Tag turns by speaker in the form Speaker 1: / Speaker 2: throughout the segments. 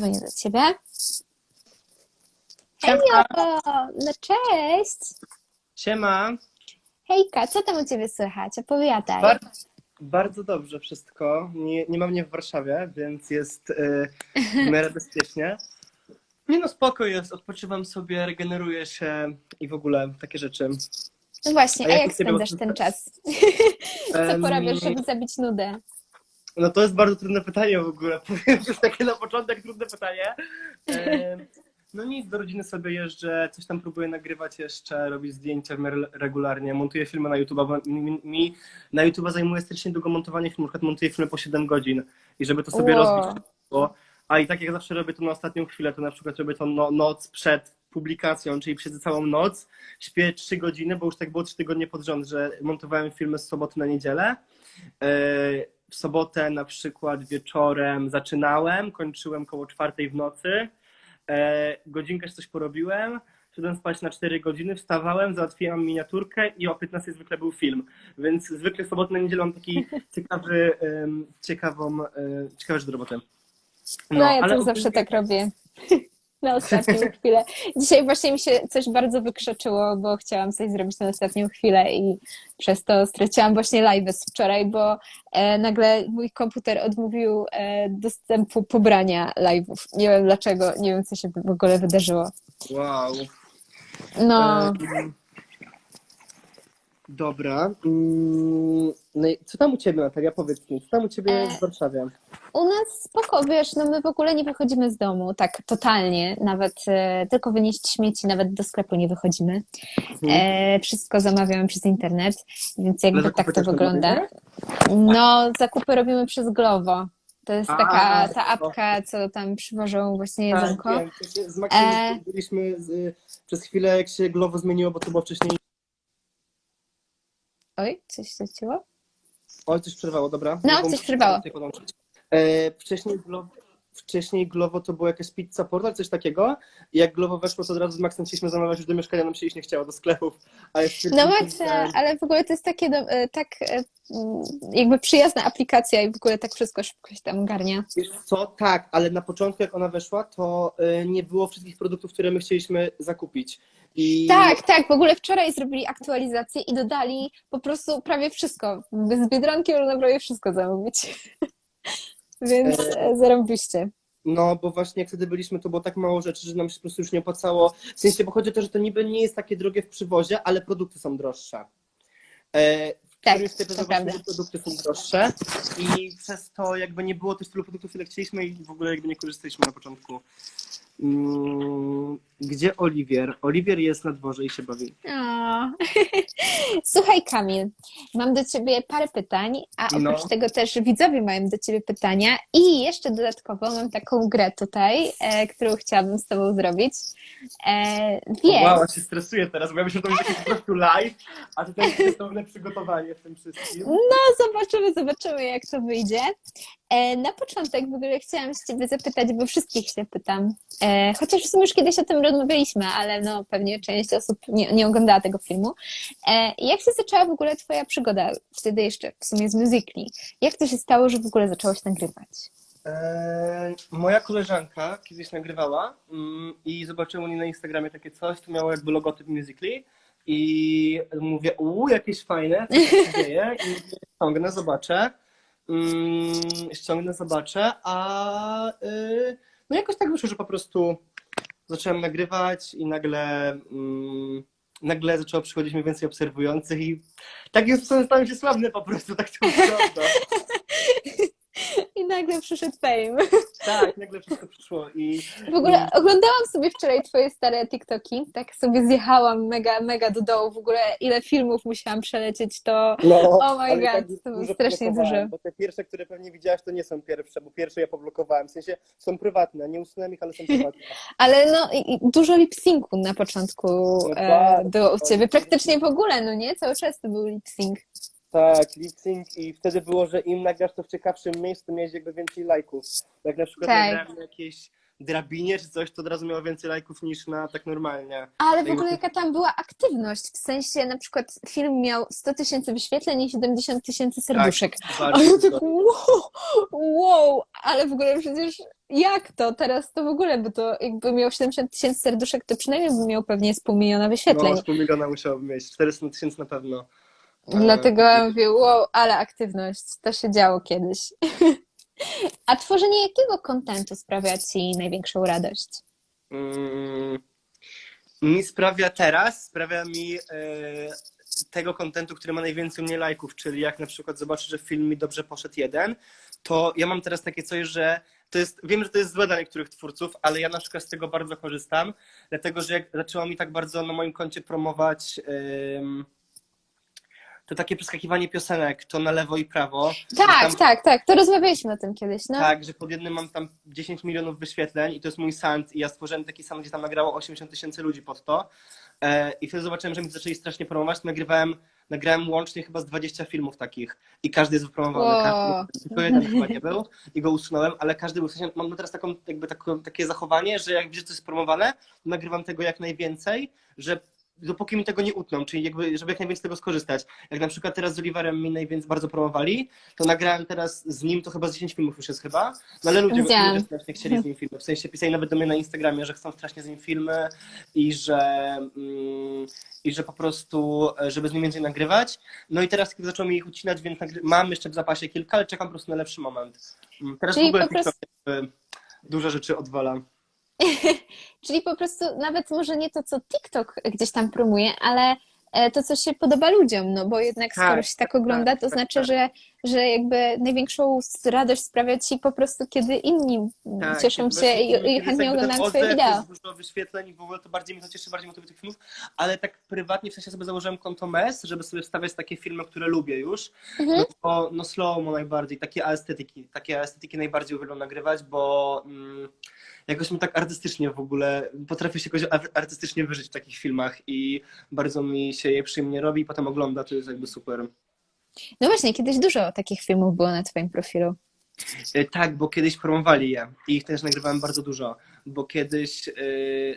Speaker 1: dzwonię do ciebie. Hejo! No cześć!
Speaker 2: Siema.
Speaker 1: Hejka, co tam u ciebie słychać? Opowiadaj.
Speaker 2: Bar- bardzo dobrze wszystko. Nie, nie ma mnie w Warszawie, więc jest y, miarę bezpiecznie. Nie no, spoko jest, odpoczywam sobie, regeneruję się i w ogóle takie rzeczy.
Speaker 1: No właśnie,
Speaker 2: A jak
Speaker 1: jak spędzasz ten czas? Co porabiasz, żeby zabić nudę?
Speaker 2: No to jest bardzo trudne pytanie w ogóle. Powiem już takie na początek trudne pytanie. Em, No nic, do rodziny sobie jeżdżę, coś tam próbuję nagrywać jeszcze, robić zdjęcia regularnie, montuję filmy na YouTube, bo mi, mi na YouTube zajmuje strasznie długo montowanie filmów, na przykład montuję filmy po 7 godzin i żeby to sobie
Speaker 1: Wow.
Speaker 2: rozbić, to, a i tak jak zawsze robię to na ostatnią chwilę, to na przykład robię to no, noc przed publikacją, czyli siedzę całą noc, śpię 3 godziny, bo już tak było 3 tygodnie pod rząd, że montowałem filmy z soboty na niedzielę. E, W sobotę na przykład wieczorem zaczynałem, kończyłem koło czwartej w nocy. E, Godzinkę coś porobiłem, szedłem spać na 4 godziny, wstawałem, załatwiłem miniaturkę i o 15 zwykle był film. Więc zwykle w sobotę na niedzielę mam taki ciekawy, ciekawą, e, ciekawe rzeczy roboty.
Speaker 1: No, ja
Speaker 2: ale
Speaker 1: też zawsze tak robię. Na ostatnią chwilę. Dzisiaj właśnie mi się coś bardzo wykrzeczyło, bo chciałam coś zrobić na ostatnią chwilę i przez to straciłam właśnie live z wczoraj, bo e, nagle mój komputer odmówił e, dostępu pobrania live'ów. Nie wiem dlaczego, nie wiem co się w ogóle wydarzyło.
Speaker 2: Wow.
Speaker 1: No,
Speaker 2: Dobra. Mm, No i co tam u Ciebie, Natalia? Powiedz mi, co tam u Ciebie
Speaker 1: E,
Speaker 2: w Warszawie?
Speaker 1: U nas spoko, wiesz, no my w ogóle nie wychodzimy z domu, tak totalnie, nawet e, tylko wynieść śmieci, nawet do sklepu nie wychodzimy. E, wszystko zamawiamy przez internet, więc jakby
Speaker 2: zakupy
Speaker 1: tak to
Speaker 2: też
Speaker 1: wygląda. No, zakupy robimy przez Glovo. To jest
Speaker 2: A,
Speaker 1: taka ta
Speaker 2: spoko.
Speaker 1: apka, co tam przywożą właśnie
Speaker 2: Tak,
Speaker 1: jedzonko.
Speaker 2: wiem. To się Z Maxiem
Speaker 1: E.
Speaker 2: byliśmy z, przez chwilę, jak się Glovo zmieniło, bo to było wcześniej.
Speaker 1: Oj, coś straciło?
Speaker 2: Oj, coś przerwało, dobra.
Speaker 1: No, coś przerwało.
Speaker 2: tutaj podłączyć. E, wcześniej, Glovo, wcześniej Glovo to było jakieś pizza portal, coś takiego. I jak Glovo weszło, to od razu z Maxem chcieliśmy zamawiać już do mieszkania, nam się iść nie chciało, do sklepów. A
Speaker 1: No
Speaker 2: że-
Speaker 1: ale w ogóle to jest takie do, e, tak e, mm, jakby przyjazna aplikacja i w ogóle tak wszystko szybko się tam ogarnia.
Speaker 2: Wiesz co, tak, ale na początku jak ona weszła, to nie było wszystkich produktów, które my chcieliśmy zakupić. I
Speaker 1: Tak, tak, w ogóle wczoraj zrobili aktualizację i dodali po prostu prawie wszystko. Z Biedronki można prawie wszystko zamówić. Więc e, zarąbiście.
Speaker 2: No, bo właśnie jak wtedy byliśmy, to było tak mało rzeczy, że nam się po prostu już nie opłacało. W sensie, bo chodzi o to, że to niby nie jest takie drogie w przywozie, ale produkty są droższe. E, w
Speaker 1: Tak,
Speaker 2: którymś że produkty są droższe i przez to jakby nie było też tylu produktów, ile chcieliśmy i w ogóle jakby nie korzystaliśmy na początku. Mm, Gdzie Oliwier? Oliwier jest na dworze i się bawi.
Speaker 1: O. Słuchaj, Kamil, mam do Ciebie parę pytań, a oprócz
Speaker 2: No.
Speaker 1: tego też widzowie mają do Ciebie pytania i jeszcze dodatkowo mam taką grę tutaj, e, którą chciałabym z Tobą zrobić. E, więc,
Speaker 2: Wow, się stresuję teraz, bo ja myślę, że to będzie po prostu live, a tutaj jest pełne przygotowanie w tym wszystkim.
Speaker 1: no zobaczymy, zobaczymy jak to wyjdzie. E, na początek w ogóle chciałam się Ciebie zapytać, bo wszystkich się pytam, e, chociaż w sumie już kiedyś o tym rozmawialiśmy, ale no pewnie część osób nie, nie oglądała tego filmu. E, jak się zaczęła w ogóle Twoja przygoda, wtedy jeszcze w sumie z musicali? Jak to się stało, że w ogóle zaczęłaś nagrywać?
Speaker 2: Eee, moja koleżanka kiedyś nagrywała mm, i zobaczyłem u niej na Instagramie takie coś, tu miało jakby logotyp Musically i mówię, uuu, jakieś fajne, co się dzieje i ściągnę, zobaczę. Mm, ściągnę, zobaczę, a y, no jakoś tak wyszło, że po prostu zacząłem nagrywać i nagle mm, nagle zaczęło przychodzić mi więcej obserwujących i takim sposobem stałem się sławny po prostu, tak to wygląda.
Speaker 1: I nagle przyszedł fame.
Speaker 2: Tak, nagle wszystko przyszło i
Speaker 1: W ogóle oglądałam sobie wczoraj Twoje stare TikToki, tak sobie zjechałam mega, mega do dołu. W ogóle ile filmów musiałam przelecieć, to
Speaker 2: No,
Speaker 1: Oh my god,
Speaker 2: tak
Speaker 1: to było strasznie dużo.
Speaker 2: Bo te pierwsze, które pewnie widziałaś, to nie są pierwsze, bo pierwsze ja poblokowałem. W sensie są prywatne, nie usunąłem ich, ale są prywatne.
Speaker 1: Ale no i dużo lip-syncu na początku
Speaker 2: No
Speaker 1: e,
Speaker 2: tak, to
Speaker 1: Ciebie. Praktycznie w ogóle, no nie? Cały czas to był lip-sync.
Speaker 2: Tak, lip sync i wtedy było, że im nagrasz to w ciekawszym miejscu, miałeś jakby więcej lajków. Jak na przykład
Speaker 1: Tak.
Speaker 2: nagrałem na jakiejś drabinie czy coś, to od razu miało więcej lajków niż na tak normalnie.
Speaker 1: Ale w
Speaker 2: Ej,
Speaker 1: ogóle
Speaker 2: no
Speaker 1: jaka tam była aktywność? W sensie na przykład film miał 100 tysięcy wyświetleń i 70 tysięcy serduszek.
Speaker 2: Tak,
Speaker 1: A ja
Speaker 2: bardzo
Speaker 1: tak wow, wow, ale w ogóle przecież Jak to? Teraz to w ogóle, bo to jakby miał 70 tysięcy serduszek, to przynajmniej by miał pewnie z pół miliona wyświetleń.
Speaker 2: No, z pół miliona musiałbym mieć, 400 tysięcy na pewno.
Speaker 1: Dlatego ja mówię, wow, ale aktywność, to się działo kiedyś. A tworzenie jakiego kontentu sprawia Ci największą radość?
Speaker 2: Mm, mi sprawia teraz, sprawia mi e, tego kontentu, który ma najwięcej mnie lajków, czyli jak na przykład zobaczę, że film mi dobrze poszedł jeden, to ja mam teraz takie coś, że to jest, wiem, że to jest złe dla niektórych twórców, ale ja na przykład z tego bardzo korzystam, dlatego że jak zaczęło mi tak bardzo na moim koncie promować em, to takie przeskakiwanie piosenek, to na lewo i prawo.
Speaker 1: Tak,
Speaker 2: Tam-
Speaker 1: tak, tak, to rozmawialiśmy o tym kiedyś, no.
Speaker 2: tak, że pod jednym mam tam 10 milionów wyświetleń i to jest mój sound i ja stworzyłem taki sound, gdzie tam nagrało 80 tysięcy ludzi pod to. E, I wtedy zobaczyłem, że mi zaczęli strasznie promować. Nagrywałem, nagrałem łącznie chyba z 20 filmów takich i każdy jest wypromowany.
Speaker 1: Wow.
Speaker 2: Tylko jeden chyba nie był i go usunąłem, ale każdy był. W sensie mam teraz taką, jakby taką, takie zachowanie, że jak widzę, że to jest promowane, nagrywam tego jak najwięcej, że dopóki mi tego nie utną, czyli jakby, żeby jak najwięcej z tego skorzystać. Jak na przykład teraz z Oliverem mi najwięcej bardzo promowali, to nagrałem teraz z nim, to chyba z 10 filmów już jest chyba, no ale ludzie,
Speaker 1: Widziałam.
Speaker 2: ludzie strasznie chcieli z nim filmy. W sensie pisali nawet do mnie na Instagramie, że chcą strasznie z nim filmy i że, mm, i że po prostu, żeby z nim więcej nagrywać. No i teraz kiedy zacząłem ich ucinać, więc nagry- mam jeszcze w zapasie kilka, ale czekam po prostu na lepszy moment. Mm, Teraz
Speaker 1: Czyli
Speaker 2: w ogóle
Speaker 1: po prostu-
Speaker 2: jakby dużo rzeczy odwala.
Speaker 1: Czyli po prostu nawet może nie to, co TikTok gdzieś tam promuje, ale e, to, co się podoba ludziom, no bo jednak
Speaker 2: Tak,
Speaker 1: skoro się tak ogląda, to
Speaker 2: tak,
Speaker 1: znaczy,
Speaker 2: tak.
Speaker 1: że, że jakby największą radość sprawia Ci po prostu, kiedy inni
Speaker 2: Tak,
Speaker 1: cieszą się i, chętnie oglądają Twoje wideo.
Speaker 2: Dużo wyświetleń i w ogóle to bardziej mnie to cieszy, bardziej motywuje tych filmów, ale tak prywatnie w sensie sobie założyłem konto MES, żeby sobie wstawiać takie filmy, które lubię już.
Speaker 1: Mhm.
Speaker 2: No to no slow-mo najbardziej, takie estetyki, takie estetyki najbardziej uwielbiam nagrywać, bo mm, jakoś mi tak artystycznie w ogóle, potrafię się jakoś ar- artystycznie wyżyć w takich filmach i bardzo mi się je przyjemnie robi i potem ogląda, to jest jakby super.
Speaker 1: No właśnie, kiedyś dużo takich filmów było na Twoim profilu.
Speaker 2: E, Tak, bo kiedyś promowali je i ich też nagrywałem bardzo dużo, bo kiedyś e,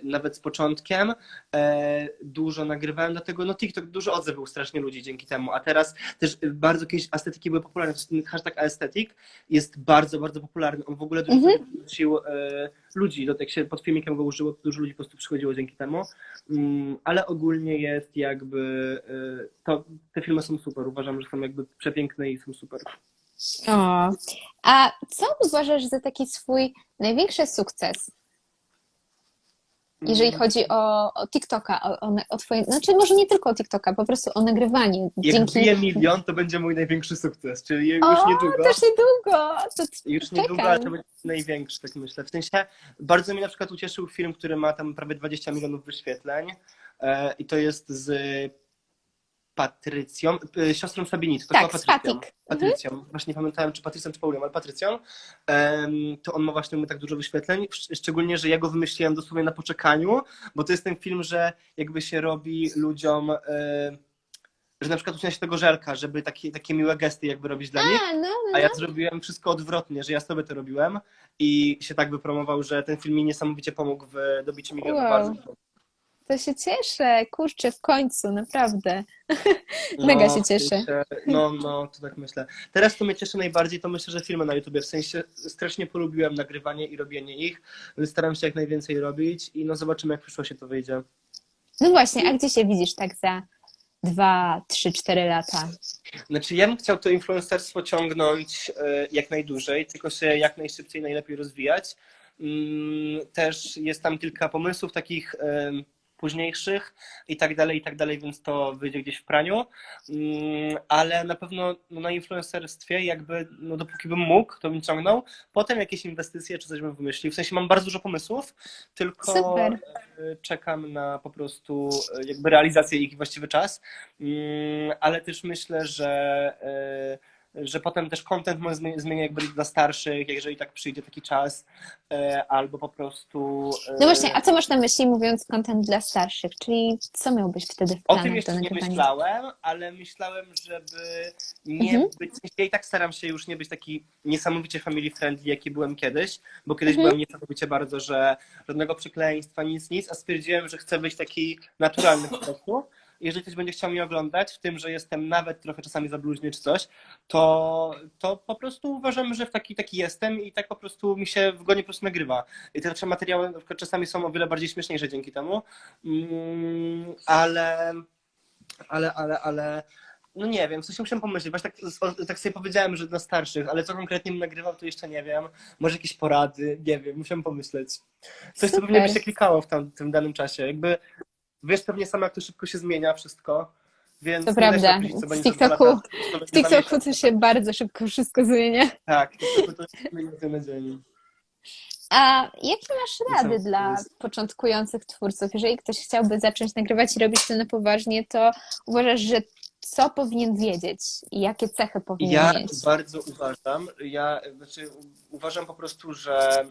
Speaker 2: nawet z początkiem e, dużo nagrywałem, dlatego no TikTok dużo odzew był strasznie ludzi dzięki temu, a teraz też bardzo kiedyś estetyki były popularne, ten hashtag aesthetic jest bardzo, bardzo popularny, on w ogóle dużo
Speaker 1: Mhm.
Speaker 2: wrócił e, ludzi, do, jak się pod filmikiem go użyło, to dużo ludzi po prostu przychodziło dzięki temu, Mm, ale ogólnie jest jakby, e, to, te filmy są super, uważam, że są jakby przepiękne i są super.
Speaker 1: O. A co uważasz za taki swój największy sukces, jeżeli
Speaker 2: Mm.
Speaker 1: chodzi o, o TikToka, o, o, o twoje, znaczy może nie tylko o TikToka, po prostu o nagrywanie.
Speaker 2: Jak
Speaker 1: Dzięki...
Speaker 2: milion, to będzie mój największy sukces, czyli już
Speaker 1: O,
Speaker 2: niedługo.
Speaker 1: też niedługo! To
Speaker 2: Już
Speaker 1: czekam.
Speaker 2: niedługo, ale to będzie największy, tak myślę. W sensie bardzo mnie na przykład ucieszył film, który ma tam prawie 20 milionów wyświetleń e, i to jest z Patrycją, e, siostrą Sabini. To
Speaker 1: Tak,
Speaker 2: była Patrycją.
Speaker 1: Patik.
Speaker 2: Patrycją. Właśnie nie pamiętałem, czy Patrycją, czy Paulią, ale Patrycją. Em, to on ma właśnie tak dużo wyświetleń, Szcz- szczególnie, że ja go wymyśliłem dosłownie na poczekaniu, bo to jest ten film, że jakby się robi ludziom, e, że na przykład ucina się tego żelka, żeby takie, takie miłe gesty jakby robić dla nich.
Speaker 1: A, no, no,
Speaker 2: A ja
Speaker 1: no.
Speaker 2: zrobiłem wszystko odwrotnie, że ja sobie to robiłem i się tak wypromował, że ten film mi niesamowicie pomógł w dobiciu miliona
Speaker 1: Wow.
Speaker 2: bardzo.
Speaker 1: To się cieszę, kurczę, w końcu, naprawdę. Mega się cieszę.
Speaker 2: No, no, to tak myślę. Teraz to mnie cieszy najbardziej, to myślę, że filmy na YouTubie, w sensie strasznie polubiłem nagrywanie i robienie ich, więc staram się jak najwięcej robić i no zobaczymy, jak w przyszłości to wyjdzie.
Speaker 1: No właśnie, a gdzie się widzisz tak za dwa, trzy, cztery lata?
Speaker 2: Znaczy, ja bym chciał to influencerstwo ciągnąć e, jak najdłużej, tylko się jak najszybciej, najlepiej rozwijać. Mm, Też jest tam kilka pomysłów takich em, późniejszych i tak dalej, i tak dalej, więc to wyjdzie gdzieś w praniu. Mm, Ale na pewno no, na influencerstwie jakby, no dopóki bym mógł, to bym ciągnął. Potem jakieś inwestycje czy coś bym wymyślił. W sensie mam bardzo dużo pomysłów, tylko
Speaker 1: Super.
Speaker 2: e, czekam na po prostu e, jakby realizację ich właściwy czas. Mm, ale też myślę, że, e, że potem też content może zmienia, jakby dla starszych, jeżeli tak przyjdzie taki czas, e, albo po prostu. e,
Speaker 1: No właśnie, a co masz na myśli mówiąc content dla starszych? Czyli co miałbyś wtedy w
Speaker 2: O
Speaker 1: planach
Speaker 2: tym
Speaker 1: do
Speaker 2: jeszcze nie myślałem, ale myślałem, żeby nie
Speaker 1: Mhm.
Speaker 2: być. Ja i tak staram się już nie być taki niesamowicie family friendly, jaki byłem kiedyś, bo kiedyś
Speaker 1: Mhm.
Speaker 2: byłem niesamowicie bardzo, że żadnego przekleństwa, nic, nic, a stwierdziłem, że chcę być taki naturalny po prostu. Jeżeli ktoś będzie chciał mnie oglądać, w tym, że jestem nawet trochę czasami zabluźny czy coś, to, to po prostu uważam, że w taki, taki jestem i tak po prostu mi się w po prostu nagrywa. I te nasze materiały czasami są o wiele bardziej śmieszniejsze dzięki temu, mm, ale, ale, ale, ale, no nie wiem, coś musiałem pomyśleć, właśnie tak, o- tak sobie powiedziałem, że dla starszych, ale co konkretnie bym nagrywał, to jeszcze nie wiem. Może jakieś porady, nie wiem, musiałem pomyśleć. Coś, co pewnie by
Speaker 1: Super.
Speaker 2: się klikało w tam, tym danym czasie. Jakby wiesz pewnie sama, jak to szybko się zmienia wszystko, więc
Speaker 1: To
Speaker 2: się
Speaker 1: prawda.
Speaker 2: co
Speaker 1: W TikToku-
Speaker 2: lata,
Speaker 1: W TikToku to się bardzo szybko wszystko zmienia.
Speaker 2: Tak, TikToku to się zmienia na dzień.
Speaker 1: A jakie masz rady dla
Speaker 2: jest.
Speaker 1: początkujących twórców? Jeżeli ktoś chciałby zacząć nagrywać i robić to na poważnie, to uważasz, że co powinien wiedzieć i jakie cechy powinien
Speaker 2: Ja
Speaker 1: mieć?
Speaker 2: bardzo uważam, ja znaczy uważam po prostu, że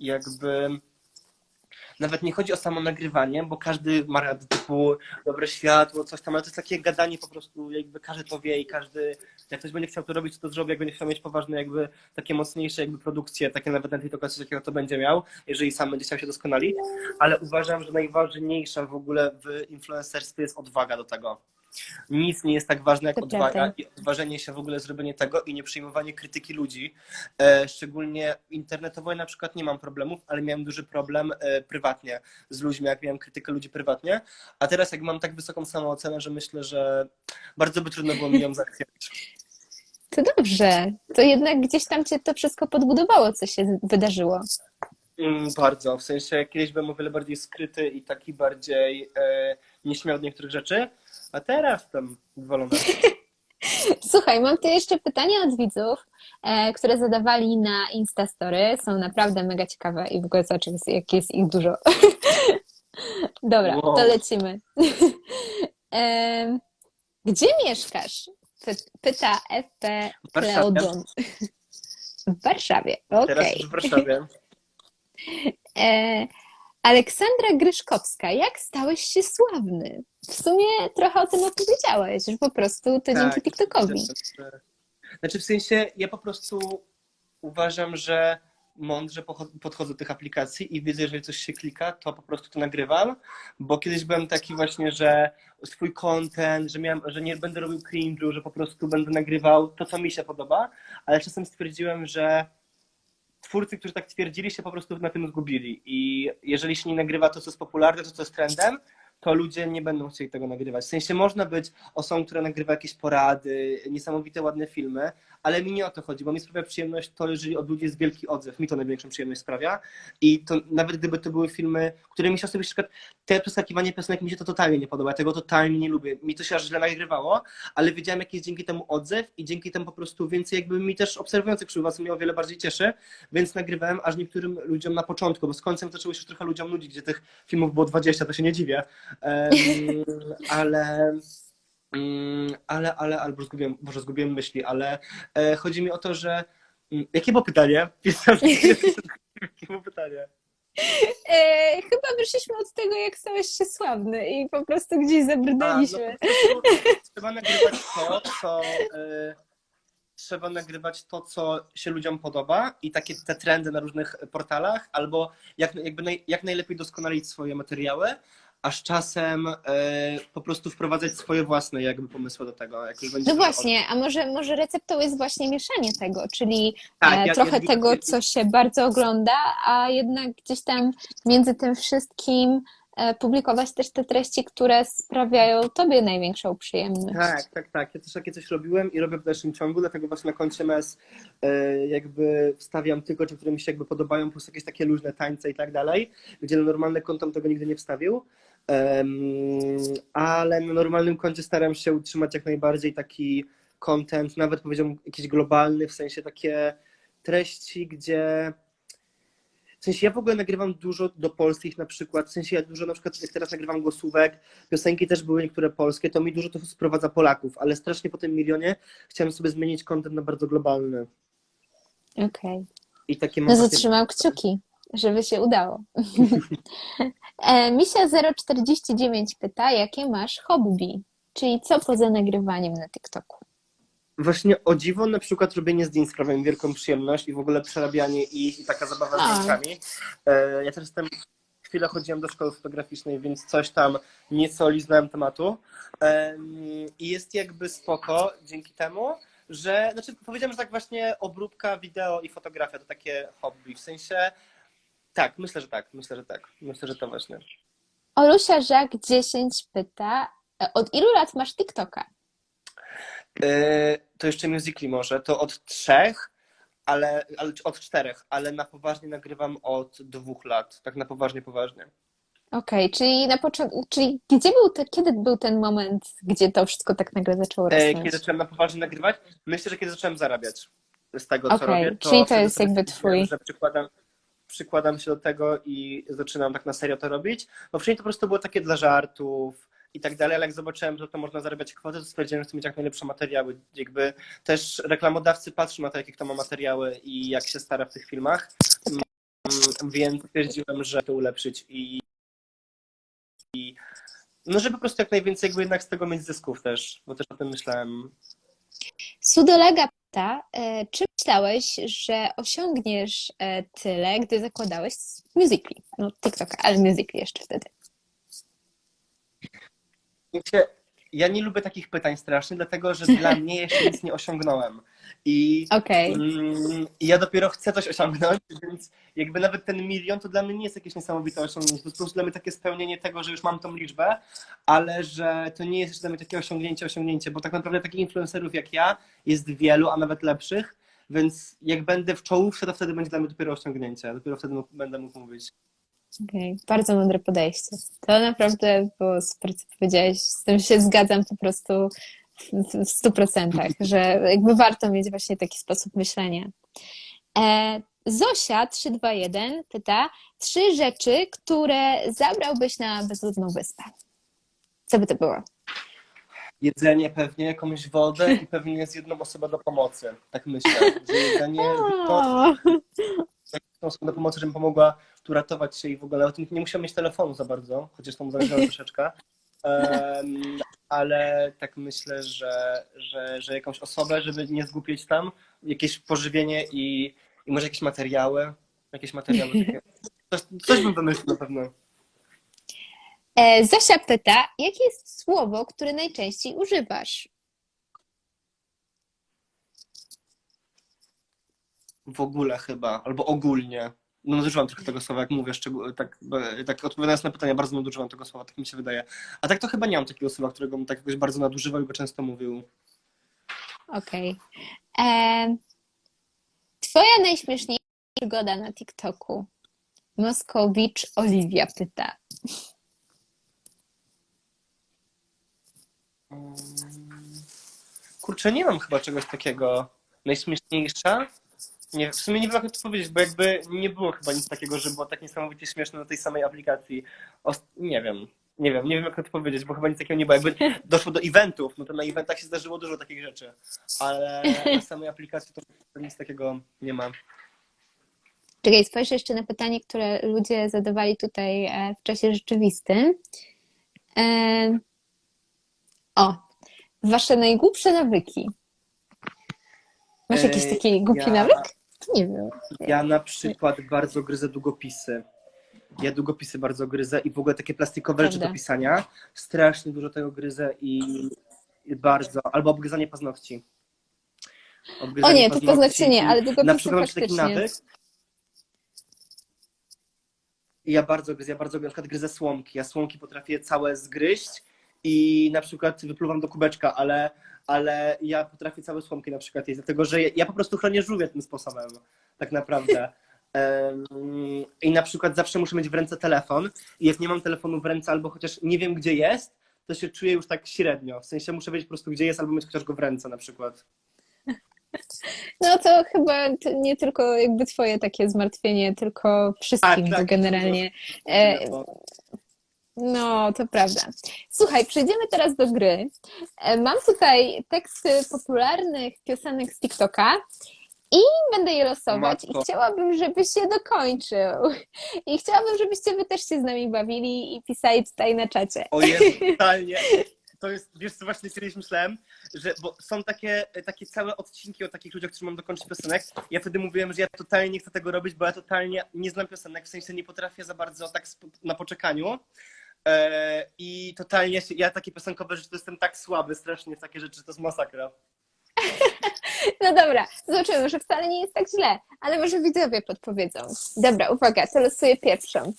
Speaker 2: jakby nawet nie chodzi o samo nagrywanie, bo każdy ma rady typu dobre światło, coś tam, ale to jest takie gadanie po prostu, jakby każdy to wie i każdy, jak ktoś będzie chciał to robić, to to zrobi, jak będzie chciał mieć poważne jakby takie mocniejsze jakby produkcje, takie nawet na TikToka coś takiego to będzie miał, jeżeli sam będzie chciał się doskonalić, ale uważam, że najważniejsza w ogóle w influencerstwie jest odwaga do tego. Nic nie jest tak ważne jak odwaga i odważenie się w ogóle zrobienie tego i nie przyjmowanie krytyki ludzi. E, szczególnie internetowo ja na przykład nie mam problemów, ale miałem duży problem e, prywatnie z ludźmi, jak miałem krytykę ludzi prywatnie. A teraz jak mam tak wysoką samoocenę, że myślę, że bardzo by trudno było mi ją zaakceptować.
Speaker 1: To dobrze. To jednak gdzieś tam cię to wszystko podbudowało, co się wydarzyło.
Speaker 2: Mm, bardzo. W sensie kiedyś byłem o wiele bardziej skryty i taki bardziej e, nieśmiał do niektórych rzeczy, a teraz tam wolno.
Speaker 1: Słuchaj, mam tu jeszcze pytania od widzów, e, które zadawali na Instastory. Są naprawdę mega ciekawe i w ogóle zobacz, jak jest- ich dużo. Dobra,
Speaker 2: Wow.
Speaker 1: to lecimy. Gdzie mieszkasz? Py- Pyta FP
Speaker 2: W Warszawie.
Speaker 1: Kleodon. W Warszawie,
Speaker 2: Teraz
Speaker 1: okej.
Speaker 2: już w Warszawie.
Speaker 1: Aleksandra Gryszkowska, jak stałeś się sławny? W sumie trochę o tym opowiedziałeś, że po prostu to dzięki TikTokowi.
Speaker 2: Znaczy w sensie ja po prostu uważam, że mądrze podchodzę do tych aplikacji i widzę, jeżeli coś się klika, to po prostu to nagrywam, bo kiedyś byłem taki właśnie, że swój content, że, miałem, że nie będę robił cringe'u, że po prostu będę nagrywał to, co mi się podoba, ale czasem stwierdziłem, że twórcy, którzy tak twierdzili, się po prostu na tym zgubili. I jeżeli się nie nagrywa to, co jest popularne, to, co jest trendem, to ludzie nie będą chcieli tego nagrywać. W sensie można być osobą, która nagrywa jakieś porady, niesamowite, ładne filmy, ale mi nie o to chodzi, bo mi sprawia przyjemność to, jeżeli od ludzi jest wielki odzew. Mi to największą przyjemność sprawia. I to nawet gdyby to były filmy, które mi się osobiście, na przykład te przeskakiwanie piosenek mi się to totalnie nie podoba, ja tego totalnie nie lubię. Mi to się aż źle nagrywało, ale wiedziałem, jaki jest dzięki temu odzew i dzięki temu po prostu więcej jakby mi też obserwujących przybywa, co mnie o wiele bardziej cieszy, więc nagrywałem aż niektórym ludziom na początku, bo z końcem zaczęło się trochę ludziom nudzić, gdzie tych filmów było 20, to się nie dziwię. Ale, mm, ale, ale, albo zgubiłem, może zgubiłem myśli, ale e, chodzi mi o to, że mm, jakie było pytanie? Jakie było pytanie?
Speaker 1: E, chyba wyszliśmy od tego, jak stałeś się sławny i po prostu gdzieś
Speaker 2: no
Speaker 1: zabrnęliśmy.
Speaker 2: po prostu trzeba nagrywać to, co e, trzeba nagrywać to, co się ludziom podoba i takie te trendy na różnych portalach, albo jak, jakby naj, jak najlepiej doskonalić swoje materiały, a z czasem e, po prostu wprowadzać swoje własne jakby pomysły do tego. Jak już będzie
Speaker 1: No właśnie, a może, może receptą jest właśnie mieszanie tego, czyli
Speaker 2: Tak,
Speaker 1: e,
Speaker 2: ja-
Speaker 1: trochę
Speaker 2: ja-
Speaker 1: tego,
Speaker 2: ja-
Speaker 1: co się bardzo ogląda, a jednak gdzieś tam między tym wszystkim e, publikować też te treści, które sprawiają tobie największą przyjemność.
Speaker 2: Tak, tak, tak. Ja też takie coś robiłem i robię w dalszym ciągu, dlatego właśnie na koncie MES e, jakby wstawiam tylko rzeczy, które mi się jakby podobają, plus jakieś takie luźne tańce i tak dalej, gdzie na normalne konto tego nigdy nie wstawił. Ale na normalnym koncie staram się utrzymać jak najbardziej taki content, nawet powiedziałbym jakiś globalny, w sensie takie treści, gdzie w sensie ja w ogóle nagrywam dużo do polskich na przykład, w sensie ja dużo na przykład jak teraz nagrywam głosówek, piosenki też były niektóre polskie, to mi dużo to sprowadza Polaków, ale strasznie po tym milionie chciałem sobie zmienić content na bardzo globalny.
Speaker 1: Okej.
Speaker 2: I takie
Speaker 1: No zatrzymam kciuki, żeby się udało. e, Misia049 pyta, jakie masz hobby? Czyli co poza nagrywaniem na TikToku?
Speaker 2: Właśnie o dziwo na przykład robienie zdjęć sprawia mi wielką przyjemność i w ogóle przerabianie ich i taka zabawa z zdjęciami. E, Ja też jestem chwilę chodziłem do szkoły fotograficznej, więc coś tam nieco liznąłem tematu. Em, I jest jakby spoko dzięki temu, że, znaczy powiedziałem, że tak właśnie obróbka wideo i fotografia to takie hobby, w sensie tak, myślę, że tak, myślę, że tak, myślę, że to właśnie.
Speaker 1: Olusia Żak 10 pyta, od ilu lat masz TikToka?
Speaker 2: Yy, to jeszcze Musical.ly może, to od trzech, ale, ale od czterech, ale na poważnie nagrywam od dwóch lat, tak na poważnie, poważnie.
Speaker 1: Okej, czyli na początku, czyli gdzie był te, kiedy był ten moment, gdzie to wszystko tak nagle zaczęło
Speaker 2: E,
Speaker 1: rosnąć?
Speaker 2: Kiedy zacząłem na poważnie nagrywać? Myślę, że kiedy zacząłem zarabiać z tego, co robię.
Speaker 1: czyli to jest jakby twój-
Speaker 2: Że przykładam, przykładam się do tego i zaczynam tak na serio to robić. Bo wcześniej to po prostu było takie dla żartów i tak dalej, ale jak zobaczyłem, że to można zarabiać kwotę, to stwierdziłem, że chcę mieć jak najlepsze materiały. Jakby też reklamodawcy patrzą na to, jakie kto ma materiały i jak się stara w tych filmach. Mm, Więc stwierdziłem, że to ulepszyć i, i no, żeby po prostu jak najwięcej jakby jednak z tego mieć zysków też, bo też o tym myślałem.
Speaker 1: Sudolega e, czy myślałeś, że osiągniesz e, tyle, gdy zakładałeś Musical.ly? No TikToka, ale Musical.ly jeszcze wtedy.
Speaker 2: Wiecie, Ja nie lubię takich pytań strasznie, dlatego że dla mnie jeszcze nic nie osiągnąłem. I,
Speaker 1: Okej,
Speaker 2: mm, I ja dopiero chcę coś osiągnąć, więc jakby nawet ten milion to dla mnie nie jest jakieś niesamowite osiągnięcie. To jest po prostu dla mnie takie spełnienie tego, że już mam tą liczbę, ale że to nie jest jeszcze dla mnie takie osiągnięcie, osiągnięcie, bo tak naprawdę takich influencerów jak ja jest wielu, a nawet lepszych, więc jak będę w czołówce, to wtedy będzie dla mnie dopiero osiągnięcie. Dopiero wtedy będę mógł mówić.
Speaker 1: okej. Bardzo mądre podejście. To naprawdę było super, co powiedziałeś. Z tym się zgadzam po prostu w- stu procentach, że jakby warto mieć właśnie taki sposób myślenia. E, Zosia 321 pyta, trzy rzeczy, które zabrałbyś na bezludną wyspę. Co by to było?
Speaker 2: Jedzenie pewnie, jakąś wodę i pewnie jest jedną osobę do pomocy. Tak myślę, że jedzenie to tą osobę do pomocy, żeby pomogła tu ratować się i w ogóle. Nie musiał mieć telefonu za bardzo, chociaż to mu zależało troszeczkę. Em, ale tak myślę, że, że, że jakąś osobę, żeby nie zgubić tam, jakieś pożywienie i, i może jakieś materiały. Jakieś materiały takie. Coś, coś bym wymyślił na pewno.
Speaker 1: E, Zosia pyta, jakie jest słowo, które najczęściej używasz?
Speaker 2: W ogóle chyba, albo ogólnie. No nadużywam trochę tego słowa, jak mówię, szczegół, tak, tak odpowiadając na pytania, bardzo nadużywam tego słowa, tak mi się wydaje. A tak to chyba nie mam takiego słowa, którego bym tak jakoś bardzo nadużywał i go często mówił.
Speaker 1: Okej. E, Twoja najśmieszniejsza przygoda na TikToku? Moskowicz Oliwia pyta.
Speaker 2: Mm, Kurczę, nie mam chyba czegoś takiego najśmieszniejsza. Nie, w sumie nie wiem, jak to powiedzieć, bo jakby nie było chyba nic takiego, że było tak niesamowicie śmieszne na tej samej aplikacji. Os- nie wiem, nie wiem, nie wiem, jak to powiedzieć, bo chyba nic takiego nie było. Jakby doszło do eventów, no to na eventach się zdarzyło dużo takich rzeczy, ale na samej aplikacji to nic takiego nie ma.
Speaker 1: Czekaj, spojrzę jeszcze na pytanie, które ludzie zadawali tutaj e, w czasie rzeczywistym. E, O, wasze najgłupsze nawyki. Masz jakiś
Speaker 2: E,
Speaker 1: taki głupi
Speaker 2: ja-
Speaker 1: nawyk? Nie wiem.
Speaker 2: Ja na przykład bardzo gryzę długopisy. Ja długopisy bardzo gryzę i w ogóle takie plastikowe rzeczy
Speaker 1: Prawda.
Speaker 2: do pisania. Strasznie dużo tego gryzę i i bardzo. Albo obgryzanie paznokci.
Speaker 1: O nie, to paznokcie nie, ale
Speaker 2: Na
Speaker 1: długopisy
Speaker 2: przykład mam taki
Speaker 1: faktycznie.
Speaker 2: nawyk. I ja bardzo gryzę, ja bardzo na przykład gryzę słomki. Ja słomki potrafię całe zgryźć i na przykład wypluwam do kubeczka, ale, ale ja potrafię całe słomki na przykład jeść, dlatego że ja, po prostu chronię żółwie tym sposobem, tak naprawdę. I na przykład zawsze muszę mieć w ręce telefon i jak nie mam telefonu w ręce albo chociaż nie wiem gdzie jest, to się czuję już tak średnio. W sensie muszę wiedzieć po prostu gdzie jest albo mieć chociaż go w ręce na przykład.
Speaker 1: No to chyba nie tylko jakby twoje takie zmartwienie, tylko wszystkim
Speaker 2: Tak, tak.
Speaker 1: to generalnie. E, No, to prawda. Słuchaj, przejdziemy teraz do gry. E, Mam tutaj teksty popularnych piosenek z TikToka i będę je losować i
Speaker 2: Matko.
Speaker 1: chciałabym, żebyś je dokończył. I chciałabym, żebyście wy też się z nami bawili i pisali tutaj na czacie.
Speaker 2: O Jezu, totalnie. to jest, wiesz co właśnie kiedyś myślałem, że bo są takie, takie całe odcinki o takich ludziach, którzy mam dokończyć piosenek. Ja wtedy mówiłem, że ja totalnie nie chcę tego robić, bo ja totalnie nie znam piosenek, w sensie nie potrafię za bardzo tak na poczekaniu. E, I totalnie się, ja takie piosenkowe rzeczy to jestem tak słaby strasznie w takie rzeczy, że to jest masakra.
Speaker 1: No dobra, zobaczymy, może wcale nie jest tak źle, ale może widzowie podpowiedzą. Dobra, uwaga, to losuję pierwszą.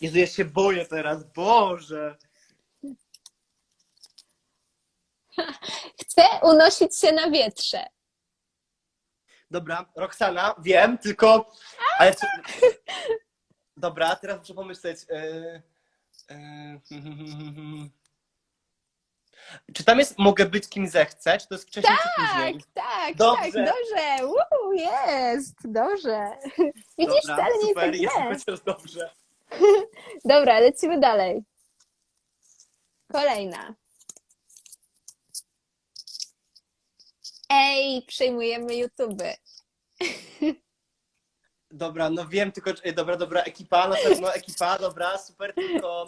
Speaker 2: Jezu, ja się boję teraz, Boże!
Speaker 1: Chcę unosić się na wietrze.
Speaker 2: Dobra, Roxana, wiem, tylko. Ale co... Dobra, teraz muszę pomyśleć. e, Czy tam jest mogę być kim zechcę? Czy to jest wcześniej czy
Speaker 1: Tak,
Speaker 2: później?
Speaker 1: tak,
Speaker 2: Dobrze.
Speaker 1: tak, dobrze. Jest, dobrze. Widzisz,
Speaker 2: Dobra,
Speaker 1: wcale nie jest
Speaker 2: super,
Speaker 1: tak
Speaker 2: jest chociaż dobrze.
Speaker 1: Dobra, lecimy dalej. Kolejna. Ej, przejmujemy YouTube.
Speaker 2: Dobra, no wiem, tylko. e, Dobra, dobra, ekipa, na pewno ekipa, dobra, super, tylko.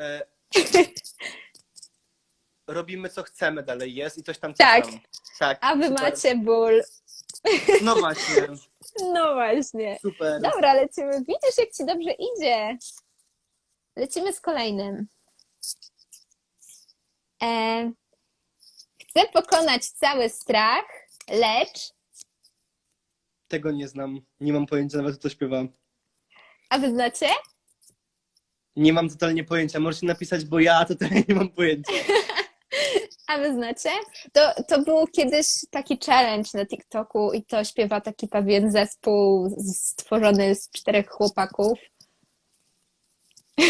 Speaker 2: E, robimy co chcemy dalej jest i coś tam
Speaker 1: Tak.
Speaker 2: czekam. Tak.
Speaker 1: A wy
Speaker 2: super.
Speaker 1: macie ból.
Speaker 2: No właśnie,
Speaker 1: No właśnie.
Speaker 2: super.
Speaker 1: Dobra, lecimy. Widzisz, jak ci dobrze idzie. Lecimy z kolejnym. E, chcę pokonać cały strach, lecz.
Speaker 2: Tego nie znam. Nie mam pojęcia nawet, kto śpiewam.
Speaker 1: A wy znacie?
Speaker 2: Nie mam totalnie pojęcia. Możecie napisać, bo ja totalnie nie mam pojęcia.
Speaker 1: A wy znacie? To, to był kiedyś taki challenge na TikToku i to śpiewa taki pewien zespół stworzony z czterech chłopaków.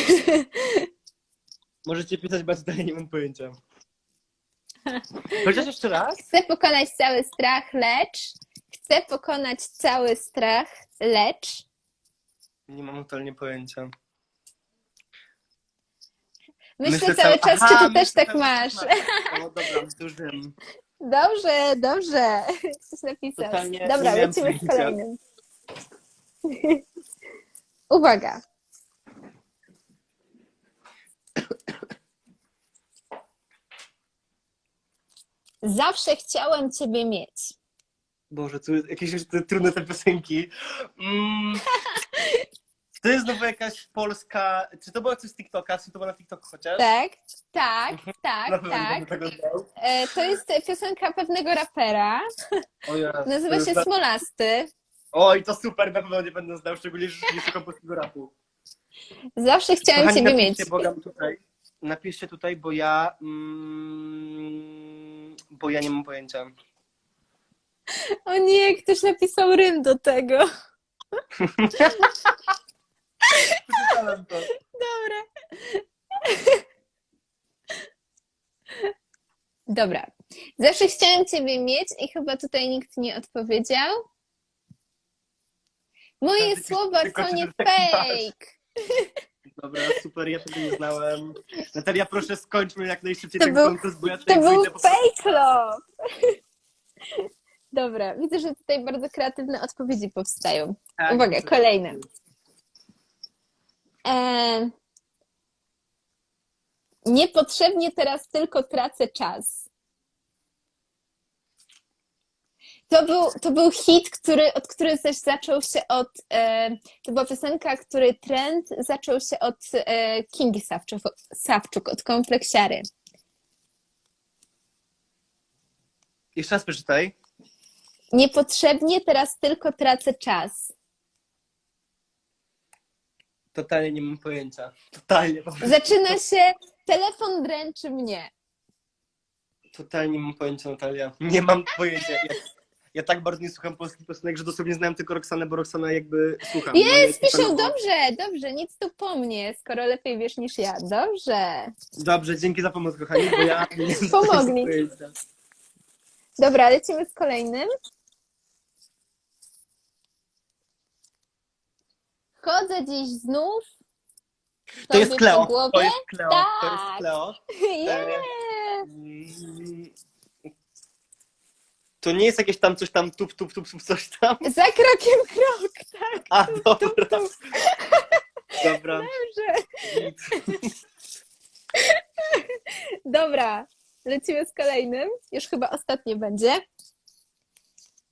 Speaker 2: Możecie pisać, bo ja totalnie nie mam pojęcia. Chociaż jeszcze raz?
Speaker 1: Chcę pokonać cały strach, lecz. Chcę pokonać cały strach, lecz.
Speaker 2: Nie mam totalnie pojęcia.
Speaker 1: Myślę, cały czas,
Speaker 2: Aha,
Speaker 1: czy ty
Speaker 2: myślę
Speaker 1: też tak
Speaker 2: cały
Speaker 1: masz.
Speaker 2: czas No dobra, już wiem.
Speaker 1: Dobrze, dobrze. Coś napisał.
Speaker 2: Totalnie nie
Speaker 1: Dobra,
Speaker 2: miałem
Speaker 1: lecimy z
Speaker 2: pojęcia.
Speaker 1: kolejnym. Uwaga. Zawsze chciałem ciebie mieć.
Speaker 2: Boże, tu jakieś już te trudne te piosenki. Mm. To jest znowu jakaś polska... Czy to było coś z TikToka? Czy to było na TikToku chociaż?
Speaker 1: Tak, tak,
Speaker 2: Na
Speaker 1: tak, tak. E, To jest piosenka pewnego rapera.
Speaker 2: O Jezu,
Speaker 1: Nazywa się Smolasty.
Speaker 2: Oj, to super, na pewno nie będę znał, szczególnie, że nie szukam polskiego rapu.
Speaker 1: Zawsze chciałem
Speaker 2: Kochani,
Speaker 1: ciebie
Speaker 2: napiszcie,
Speaker 1: mieć.
Speaker 2: Bogam tutaj. Napiszcie tutaj, bo ja. Mm, bo ja nie mam pojęcia.
Speaker 1: O nie, ktoś napisał rym do tego.
Speaker 2: Przeczytałem to.
Speaker 1: Dobra. Dobra. Zawsze chciałem Ciebie mieć i chyba tutaj nikt nie odpowiedział. Moje słowa
Speaker 2: tylko
Speaker 1: to
Speaker 2: czy
Speaker 1: nie fake.
Speaker 2: Dobra, super, ja tego nie znałem. Natalia, proszę skończmy jak najszybciej
Speaker 1: To
Speaker 2: ten
Speaker 1: był-
Speaker 2: konkurs, bo ja tutaj
Speaker 1: To był
Speaker 2: po
Speaker 1: fake love. Dobra, widzę, że tutaj bardzo kreatywne odpowiedzi powstają.
Speaker 2: Tak,
Speaker 1: Uwaga, kolejne. Eee, niepotrzebnie teraz tylko tracę czas. To był, to był hit, który, od który też zaczął się od. E, to była piosenka, który trend zaczął się od e, Kingi Sawczuk, Sawczuk, od kompleksiary.
Speaker 2: Jeszcze raz przeczytaj.
Speaker 1: Niepotrzebnie teraz tylko tracę czas.
Speaker 2: Totalnie nie mam pojęcia. Totalnie, po prostu.
Speaker 1: Zaczyna się. Telefon dręczy mnie.
Speaker 2: Totalnie nie mam pojęcia, Natalia. Nie mam pojęcia. Ja, ja tak bardzo nie słucham polskich piosenek, że dosłownie znałem tylko Roxanę, bo Roxana jakby słucham. No,
Speaker 1: Jest,
Speaker 2: ja
Speaker 1: piszą, dobrze, dobrze, nic tu po mnie, skoro lepiej wiesz niż ja. Dobrze.
Speaker 2: Dobrze, dzięki za pomoc, kochani, bo ja nie
Speaker 1: Pomogli. Dobra, lecimy z kolejnym. Chodzę dziś znów.
Speaker 2: To jest Kleo. To jest Kleo. To jest
Speaker 1: Tak.
Speaker 2: Kleo.
Speaker 1: Yeah.
Speaker 2: To nie jest jakieś tam coś tam tup, tup, tup, tup coś tam.
Speaker 1: Za krokiem krok, tak,
Speaker 2: A, dobra.
Speaker 1: tup.
Speaker 2: Dobra.
Speaker 1: dobrze. Dobra, lecimy z kolejnym. Już chyba ostatnie będzie.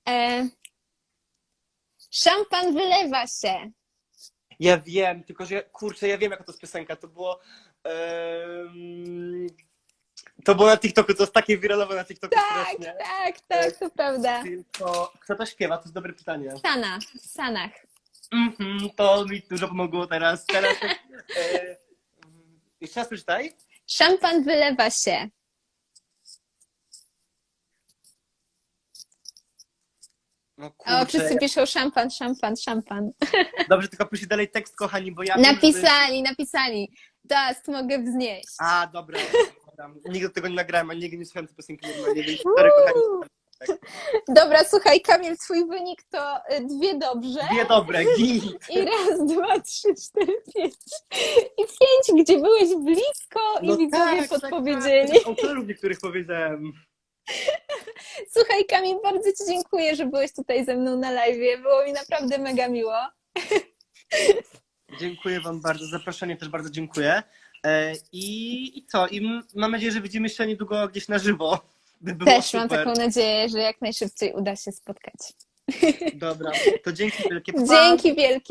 Speaker 1: E, szampan wylewa się.
Speaker 2: Ja wiem, tylko że ja, kurczę, ja wiem jaka to jest piosenka. To było. em, to było na TikToku, to jest takie wiralowe na TikToku
Speaker 1: Tak,
Speaker 2: strasznie.
Speaker 1: tak, tak, to prawda.
Speaker 2: Tylko kto to śpiewa? To jest dobre pytanie.
Speaker 1: Sana, Sanach.
Speaker 2: Mhm, to mi dużo pomogło teraz. Teraz. E, jeszcze raz przeczytaj.
Speaker 1: Szampan wylewa się.
Speaker 2: No
Speaker 1: O,
Speaker 2: kurczę.
Speaker 1: wszyscy piszą szampan, szampan, szampan.
Speaker 2: Dobrze, tylko piszcie dalej tekst, kochani, bo ja. wiem, że-
Speaker 1: Napisali, napisali. Toast mogę wznieść.
Speaker 2: A, dobra. Dobra. Nigdy tego nie nagrałem, ani nigdy nie słuchałem tej piosenki normalnie, więc sorry, kochani.
Speaker 1: Dobra, słuchaj, Kamil, twój wynik to y, dwie dobrze.
Speaker 2: Dwie dobre, git.
Speaker 1: I raz, dwa, trzy, cztery, pięć. I pięć, gdzie byłeś blisko i
Speaker 2: No
Speaker 1: widzowie
Speaker 2: tak, tak,
Speaker 1: podpowiedzieli.
Speaker 2: tak. Autorów niektórych powiedziałem.
Speaker 1: Słuchaj, Kamil, bardzo Ci dziękuję, że byłeś tutaj ze mną na live. Było mi naprawdę mega miło.
Speaker 2: Dziękuję Wam bardzo. za Zaproszenie też bardzo dziękuję. E, I, I co? I mam nadzieję, że widzimy się niedługo gdzieś na żywo. By było
Speaker 1: Też mam
Speaker 2: super.
Speaker 1: taką nadzieję, że jak najszybciej uda się spotkać.
Speaker 2: Dobra, to dzięki wielkie. Pa.
Speaker 1: Dzięki wielkie.